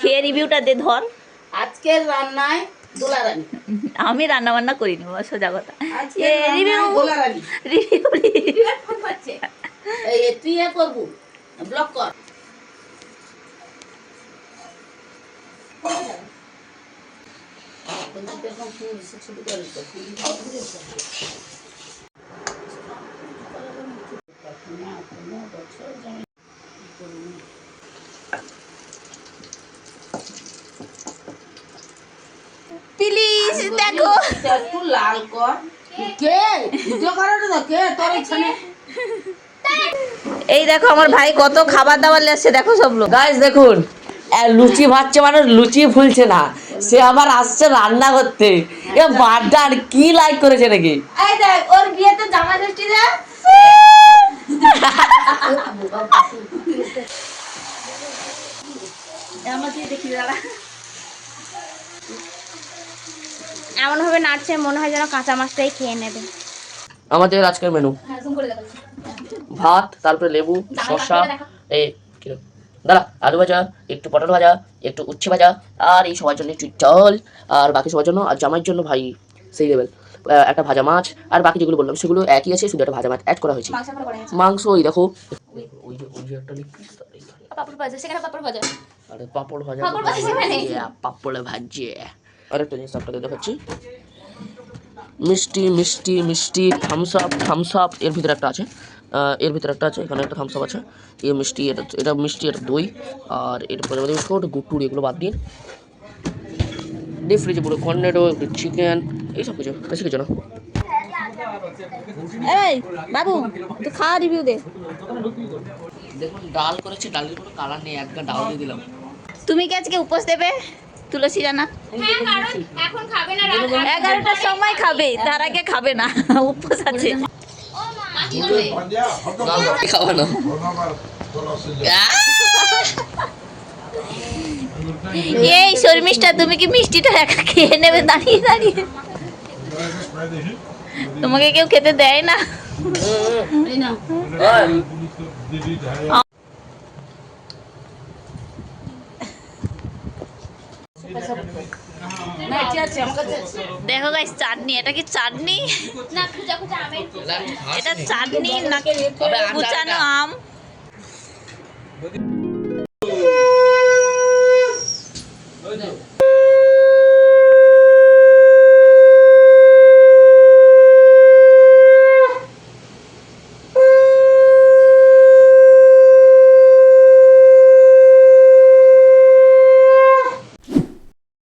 খেয়ে রিভিউটা দে ধর। আজকের রান্নায় আমি রান্না বান্না করিনি বাবা সোজা কথা। রিভিউ রান্নায় রিভিউ এই তুই এ করব ব্লক কর। প্লিজ দেখো। একটু লাল কর। কে? ভিডিও করাটা তো কে? তোর এখানে? এই দেখো আমার ভাই কত খাবার দাবার লেসছে দেখো সব লোক। গাইস দেখুন লুচি ভাজছে মানে লুচি ফুলছে না। সে আবার আসছে রান্না করতে। এ বাড্ডার কি লাইক করেছে নাকি? এই দেখ ওর বিয়েতে জামা ষষ্ঠী দে। আমাকে দেখি দাঁড়া। এমন ভাবে নাড়ছে মনে হয় যেন কাঁচা মাছটাই খেয়ে নেবে। আমাদের আজকের মেনু ভাত তারপরে লেবু শসা এই কি রে? আলু ভাজা একটু পটল ভাজা একটু উচ্ছে ভাজা আর এই সবার জন্য একটু জল আর বাকি সবার জন্য আর জামাইয়ের জন্য ভাই সেই লেভেল একটা ভাজা মাছ আর বাকি যেগুলো বললাম সেগুলো একই আছে শুধু একটা ভাজা মাছ অ্যাড করা হয়েছে। মাংস ওই দেখো। ওই যে ওই যে একটা পাপড় ভাজা সেখানে পাপড় ভাজা। আরে পাপড় ভাজা পাঁপড় ভাজা। আরেকটা জিনিস আপনাদের দেখাচ্ছি। মিষ্টি মিষ্টি মিষ্টি থামস আপ থামস আপ এর ভিতরে একটা আছে। এর ভিতরে একটা আছে এখানে একটা থামস আপ আছে। এই মিষ্টি এটা এটা মিষ্টি এটা দই আর এর পরে আমাদের গুটুর এগুলো বাদ দিন ডিপ ফ্রিজে পুরো কর্নেডো একটু চিকেন এইসব কিছু বেশি কিছু না। এই বাবু তুই খাওয়া রিভিউ দে। দেখুন ডাল করেছি ডালের কোনো কালার নেই একটা ডাল দিয়ে দিলাম। তুমি কি আজকে উপোস দেবে? তুলসী হ্যাঁ কারণ এখন খাবে না এগারোটার সময় খাবে তার আগে খাবে না। উপোস আছে। খাওয়া এই শর্মিষ্ঠা তুমি কি মিষ্টিটা একা খেয়ে নেবে? দাঁড়িয়ে দাঁড়িয়ে। তোমাকে কেউ খেতে দেয় না? দেখো গাইস চাটনি এটা কি চাটনি? এটা চাটনি। না কুচানো আম?